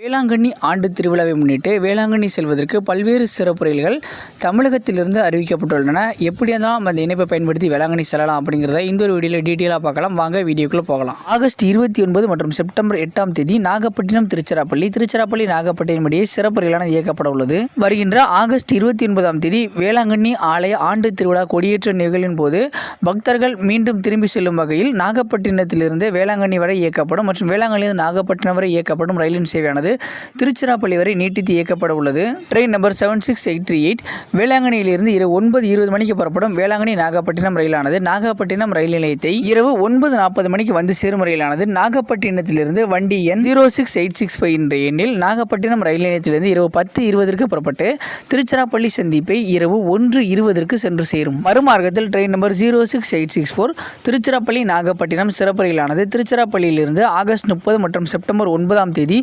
வேளாங்கண்ணி ஆண்டு திருவிழாவை முன்னிட்டு வேளாங்கண்ணி செல்வதற்கு பல்வேறு சிறப்பு ரயில்கள் தமிழகத்திலிருந்து அறிவிக்கப்பட்டுள்ளன. எப்படி இருந்தாலும் அந்த இணைப்பை பயன்படுத்தி வேளாங்கண்ணி செல்லலாம் அப்படிங்கிறத இந்த ஒரு வீடியோவில் டீட்டெயிலாக பார்க்கலாம். வாங்க வீடியோக்குள்ளே போகலாம். ஆகஸ்ட் இருபத்தி ஒன்பது மற்றும் செப்டம்பர் எட்டாம் தேதி நாகப்பட்டினம் திருச்சிராப்பள்ளி. திருச்சிராப்பள்ளி நாகப்பட்டினம் இடையே சிறப்பு ரயிலான இயக்கப்பட உள்ளது. வருகின்ற ஆகஸ்ட் இருபத்தி ஒன்பதாம் தேதி வேளாங்கண்ணி ஆலய ஆண்டு திருவிழா கொடியேற்ற நிகழ்வின் போது பக்தர்கள் மீண்டும் திரும்பி செல்லும் வகையில் நாகப்பட்டினத்திலிருந்து வேளாங்கண்ணி வரை இயக்கப்படும் மற்றும் வேளாங்கண்ணியிலிருந்து நாகப்பட்டினம் வரை இயக்கப்படும் ரயிலின் சேவையானது திருச்சிராப்பள்ளி வரை நீட்டித்து இயக்கப்பட உள்ளது. Train number seven six eight three eight வேளாங்கண்ணியிலிருந்து இரவு ஒன்பது இருபது மணிக்கு புறப்படும் வேளாங்கண்ணி நாகப்பட்டினம் ரயிலானது. நாகப்பட்டினம் ரயில் நிலையத்தை இரவு ஒன்பது நாற்பது மணிக்கு வந்து சேரும் ரயிலானது. நாகப்பட்டினத்திலிருந்து வண்டி எண் zero six eight six five என்ற எண்ணில் நாகப்பட்டினம் ரயில் நிலையத்திலிருந்து இரவு பத்து இருபதற்கு புறப்பட்டு திருச்சிராப்பள்ளி சந்திப்பை இரவு ஒன்று இருபதற்கு சென்று சேரும். மறுமார்க்கத்தில் train number zero six eight six four Tiruchirappalli Nagapattinam சிறப்பு ரயிலானது. திருச்சிராப்பள்ளியிலிருந்து ஆகஸ்ட் முப்பது மற்றும் செப்டம்பர் ஒன்பதாம் தேதி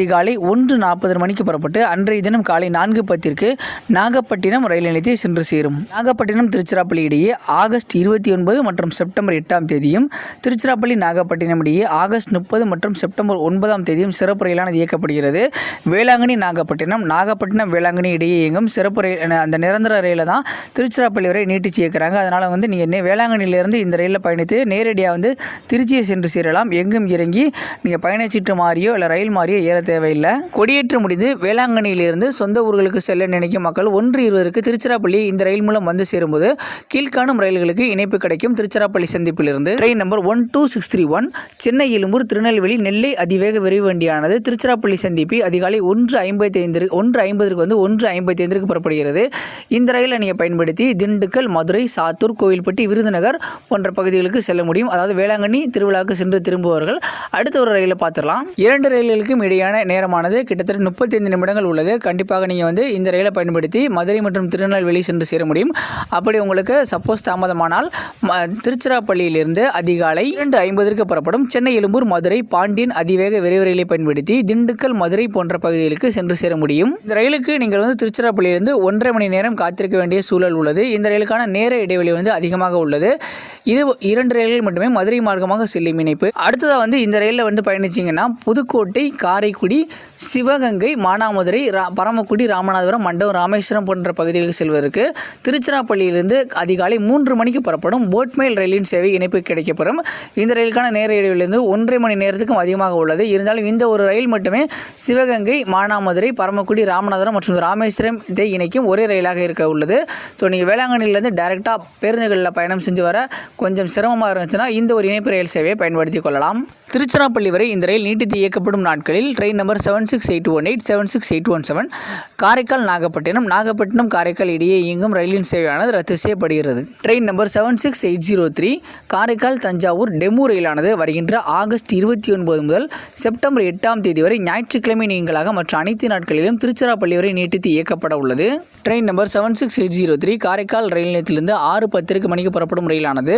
அதிகாலை ஒன்று நாற்பது மணிக்கு புறப்பட்டு அன்றைய தினம் காலை நான்கு பத்திற்கு நாகப்பட்டினம் ரயில் நிலையத்தை சென்று சேரும். நாகப்பட்டினம் திருச்சிராப்பள்ளி இடையே ஆகஸ்ட் இருபத்தி ஒன்பது மற்றும் செப்டம்பர் எட்டாம் தேதியும் திருச்சிராப்பள்ளி நாகப்பட்டினம் இடையே ஆகஸ்ட் முப்பது மற்றும் செப்டம்பர் ஒன்பதாம் தேதியும் சிறப்பு ரயிலானது இயக்கப்படுகிறது. வேளாங்கண்ணி நாகப்பட்டினம் நாகப்பட்டினம் வேளாங்கண்ணி இடையே இயங்கும் சிறப்பு ரயில் அந்த நிரந்தர ரயிலை தான் திருச்சிராப்பள்ளி வரை நீட்டிச்சு இயக்குறாங்க. அதனால் வந்து நீங்கள் வேளாங்கண்ணியிலேருந்து இந்த ரயிலில் பயணித்து நேரடியாக வந்து திருச்சியை சென்று சேரலாம். எங்கும் இறங்கி நீங்கள் பயணச்சீட்டு மாறியோ இல்லை ரயில் மாறியோ ஏற தேவையில்லை. கொடியேற்றம் முடிந்து வேளாங்கண்ணியிலிருந்து சொந்த ஊர்களுக்கு செல்ல நினைக்கும் மக்கள் ஒன்று இருபதற்கு திருச்சிராப்பள்ளி இந்த ரயில் மூலம் வந்து சேரும்போது கீழ்காணும் ரயில்களுக்கு இணைப்பு கிடைக்கும். Tiruchirappalli சந்திப்பிலிருந்து train number one two six three one Chennai Egmore Tirunelveli Nellai அதிவேக விரைவு வண்டியானது திருச்சிராப்பள்ளி சந்திப்பை அதிகாலை ஒன்று ஐம்பத்தி ஐந்து ஒன்று ஐம்பதுக்கு வந்து ஒன்று ஐம்பத்தி ஐந்திற்கு புறப்படுகிறது. இந்த ரயிலை நீங்கள் பயன்படுத்தி திண்டுக்கல் மதுரை சாத்தூர் கோவில்பட்டி விருதுநகர் போன்ற பகுதிகளுக்கு செல்ல முடியும். அதாவது வேளாங்கண்ணி திருவிழாவுக்கு சென்று திரும்புவார்கள் அடுத்த ஒரு ரயிலை பார்த்துடலாம். இரண்டு ரயில்களுக்கும் இடையான நேரமானது. கிட்டத்தட்ட முப்பத்தைந்து நிமிடங்கள் உள்ளது. கண்டிப்பாக நீங்கள் வந்து இந்த ரயிலை பயன்படுத்தி மதுரை மற்றும் திருநெல்வேலி சென்று சேர முடியும். அப்படி உங்களுக்கு சப்போஸ் தாமதமானால் திருச்சிராப்பள்ளியிலிருந்து அதிகாலை இரண்டு ஐம்பதற்கு புறப்படும் சென்னை எழும்பூர் மதுரை பாண்டியன் அதிவேக விரைவு ரயிலை பயன்படுத்தி திண்டுக்கல் மதுரை போன்ற பகுதிகளுக்கு சென்று சேர முடியும். இந்த ரயிலுக்கு நீங்கள் வந்து திருச்சிராப்பள்ளியிலிருந்து ஒன்றரை மணி நேரம் காத்திருக்க வேண்டிய சூழல் உள்ளது. இந்த ரயிலுக்கான நேர இடைவெளி வந்து அதிகமாக உள்ளது. இது இரண்டு ரயில்கள் மட்டுமே மதுரை மார்க்கமாக செல்லும் இணைப்பு. அடுத்ததாக வந்து இந்த ரயிலில் வந்து பயணிச்சிங்கன்னா புதுக்கோட்டை காரைக்குடி சிவகங்கை மானாமதுரை ரா பரமக்குடி ராமநாதபுரம் மண்டபம் ராமேஸ்வரம் போன்ற பகுதிகளுக்கு செல்வதற்கு திருச்சிராப்பள்ளியிலிருந்து அதிகாலை மூன்று மணிக்கு புறப்படும் போட்மெயில் ரயிலின் சேவை இணைப்பு கிடைக்கப்பெறும். இந்த ரயிலுக்கான நேர இடைவெளியிலிருந்து ஒன்றரை மணி நேரத்துக்கும் அதிகமாக உள்ளது. இருந்தாலும் இந்த ஒரு ரயில் மட்டுமே சிவகங்கை மானாமதுரை பரமக்குடி ராமநாதபுரம் மற்றும் ராமேஸ்வரம் இதை இணைக்கும் ஒரே ரயிலாக இருக்க உள்ளது. ஸோ நீங்கள் வேளாங்கண்ணிலேருந்து டைரெக்டாக பேருந்துகளில் பயணம் செஞ்சு வர கொஞ்சம் சிரமமாக இருந்துச்சுன்னா இந்த ஒரு இணைப்பு ரயில் சேவையை பயன்படுத்தி கொள்ளலாம். திருச்சிராப்பள்ளி வரை இந்த ரயில் நீட்டித்து இயக்கப்படும் நாட்களில் train number seven six eight one eight seven six eight one seven Karaikal Nagapattinam Nagapattinam Karaikal இடையே இயங்கும் ரயிலின் சேவையானது ரத்து செய்யப்படுகிறது. Train number seven six eight zero three Karaikal Thanjavur DEMU ரயிலானது வருகின்ற ஆகஸ்ட் இருபத்தி ஒன்பது முதல் செப்டம்பர் எட்டாம் தேதி வரை ஞாயிற்றுக்கிழமை நீங்களாக மற்ற அனைத்து நாட்களிலும் திருச்சிராப்பள்ளி வரை நீட்டித்து இயக்கப்பட உள்ளது. Train number seven six eight zero three Karaikal ரயில் நிலையத்திலிருந்து ஆறு பத்திற்கு மணிக்கு புறப்படும் ரயிலானது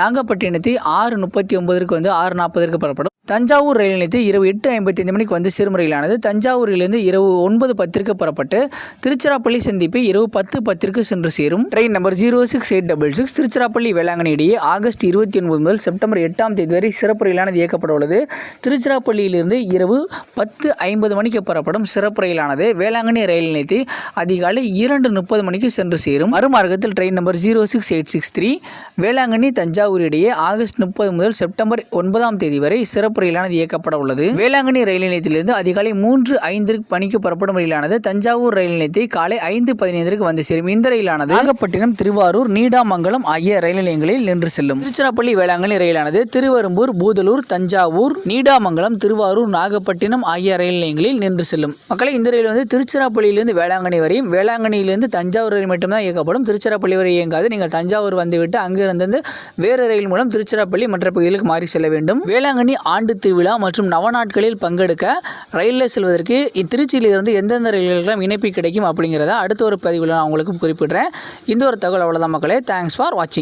நாகப்பட்டினத்தை ஆறு முப்பத்தி ஒன்பதற்கு வந்து ஆறு நாற்பதற்கு புறப்படும். தஞ்சாவூர் ரயில் நிலையத்தை இரவு எட்டு ஐம்பத்தி ஐந்து மணிக்கு வந்து சிறுமுறையிலானது ரயிலானது தஞ்சாவூரிலிருந்து இரவு ஒன்பது பத்திற்கு புறப்பட்டு திருச்சிராப்பள்ளி சந்திப்பை இரவு பத்து பத்திற்கு சென்று சேரும். Train number zero six eight double six Tiruchirappalli Velankanni இடையே ஆகஸ்ட் இருபத்தி ஒன்பது முதல் செப்டம்பர் எட்டாம் தேதி வரை சிறப்பு ரயிலானது இயக்கப்பட உள்ளது. திருச்சிராப்பள்ளியிலிருந்து இரவு பத்து ஐம்பது மணிக்கு புறப்படும் சிறப்பு ரயிலானது வேளாங்கண்ணி ரயில் நிலையத்தை அதிகாலை இரண்டு முப்பது மணிக்கு சென்று சேரும். மறுமார்க்கத்தில் train number zero six eight six three Velankanni Thanjavur இடையே ஆகஸ்ட் முப்பது முதல் செப்டம்பர் ஒன்பதாம் தேதி வரை சிறப்பு ரயிலானது இயக்கப்பட உள்ளது. வேளாங்கண்ணி ரயில் நிலையத்திலிருந்து அதிகாலை மூன்று ஐந்து பணிக்கு புறப்படும் ரயிலானது தஞ்சாவூர் ரயில் நிலையத்தை காலை ஐந்து பதினைந்திற்கு வந்து சேரும். இந்த ரயிலானது நாகப்பட்டினம் திருவாரூர் நீடாமங்கலம் ஆகிய ரயில் நிலையங்களில் நின்று செல்லும். திருச்சிராப்பள்ளி வேளாங்கண்ணி ரயிலானது திருவெரும்பூர் பூதலூர் தஞ்சாவூர் நீடாமங்கலம் திருவாரூர் நாகப்பட்டினம் ஆகிய ரயில் நிலையங்களில் நின்று செல்லும். மக்களை இந்த ரயில் வந்து திருச்சிராப்பள்ளியிலிருந்து வேளாங்கண்ணி வரையும் வேளாங்கண்ணியிலிருந்து தஞ்சாவூர் வரை மட்டும்தான் இயக்கப்படும். திருச்சிராப்பள்ளி வரை இயங்காது. நீங்கள் தஞ்சாவூர் வந்துவிட்டு அங்கிருந்து வேறு ரயில் மூலம் திருச்சிராப்பள்ளி மற்ற பகுதிகளுக்கு மாறி செல்ல வேண்டும். வேளாங்கண்ணி ஆண்டு திருவிழா மற்றும் நவநாட்களில் பங்கெடுக்க ரயிலில் செல்வதற்கு திருச்சியிலிருந்து எந்தெந்த ரயில்களுக்கெல்லாம் இணைப்பு கிடைக்கும் அப்படிங்கிறத அடுத்த ஒரு பதிவில் நான் உங்களுக்கு குறிப்பிடுறேன். இந்த ஒரு தகவல் அவ்வளோதான் மக்களே. தேங்க்ஸ் ஃபார் வாட்சிங்